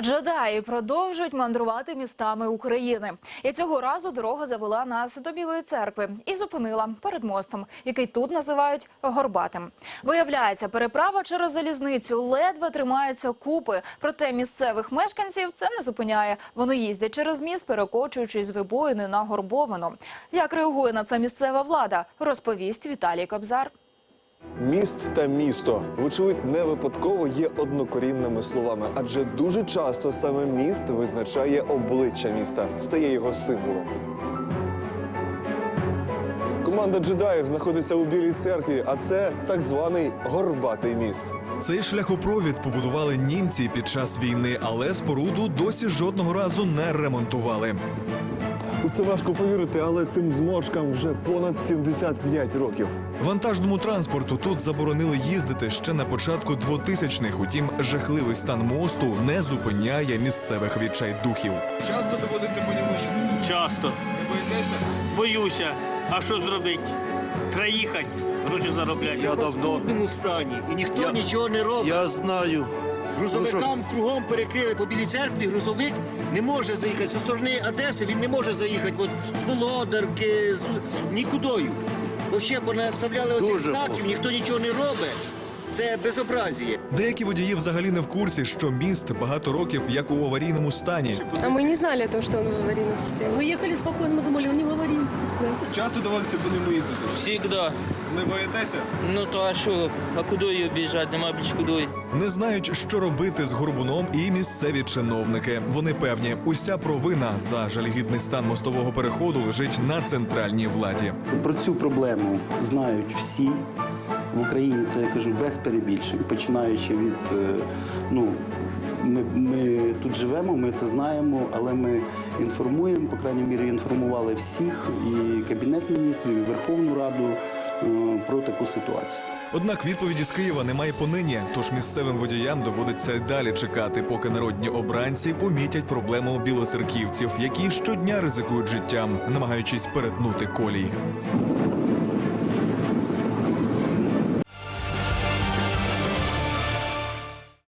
Джедаї продовжують мандрувати містами України. І цього разу дорога завела нас до Білої церкви і зупинила перед мостом, який тут називають горбатим. Виявляється, переправа через залізницю ледве тримається купи. Проте місцевих мешканців це не зупиняє. Вони їздять через міст, перекочуючись з вибоїни на горбовину. Як реагує на це місцева влада, розповість Віталій Кобзар. Міст та місто, вочевидь, не випадково є однокорінними словами, адже дуже часто саме міст визначає обличчя міста, стає його символом. Команда джедаїв знаходиться у Білій церкві, а це так званий горбатий міст. Цей шляхопровід побудували німці під час війни, але споруду досі жодного разу не ремонтували. У це важко повірити, але цим зморшкам вже понад 75 років. Вантажному транспорту тут заборонили їздити ще на початку 2000-х. Утім, жахливий стан мосту не зупиняє місцевих відчайдухів. Часто доводиться по ньому їздити. Часто. Не боїтеся? Боюся. А що зробити? Треба гроші заробляти. Я в давно. стані, і ніхто Я- нічого не робить. Я знаю. Грузовикам кругом перекрили по білій церкві. Грузовик не може заїхати зі сторони Одеси. Він не може заїхати от, з Володарки, з нікудою. Взагалі понаставляли оцих Дуже знаків, ніхто нічого не робить. Це безобразіє. Деякі водії взагалі не в курсі, що міст багато років як у аварійному стані. А мы не знали о том, что он в аварийном состоянии. Мы ехали спокойно, мы думали, он не в аварийном. Часто доводиться по ньому їздити. Всегда. Не боїтеся? Ну то а що, а куди її об'їжджати? Нема більш куди. Не знають, що робити з горбуном і місцеві чиновники. Вони певні, уся провина за жалюгідний стан мостового переходу лежить на центральній владі. Про цю проблему знають всі. В Україні це я кажу без перебільшень, починаючи від е, ну. Ми, ми тут живемо, ми це знаємо, але ми інформуємо, по крайній мірі, інформували всіх і Кабінет міністрів, і Верховну Раду е, про таку ситуацію. Однак відповіді з Києва немає понині, тож місцевим водіям доводиться й далі чекати, поки народні обранці помітять проблему білоцерківців, які щодня ризикують життям, намагаючись перетнути колії.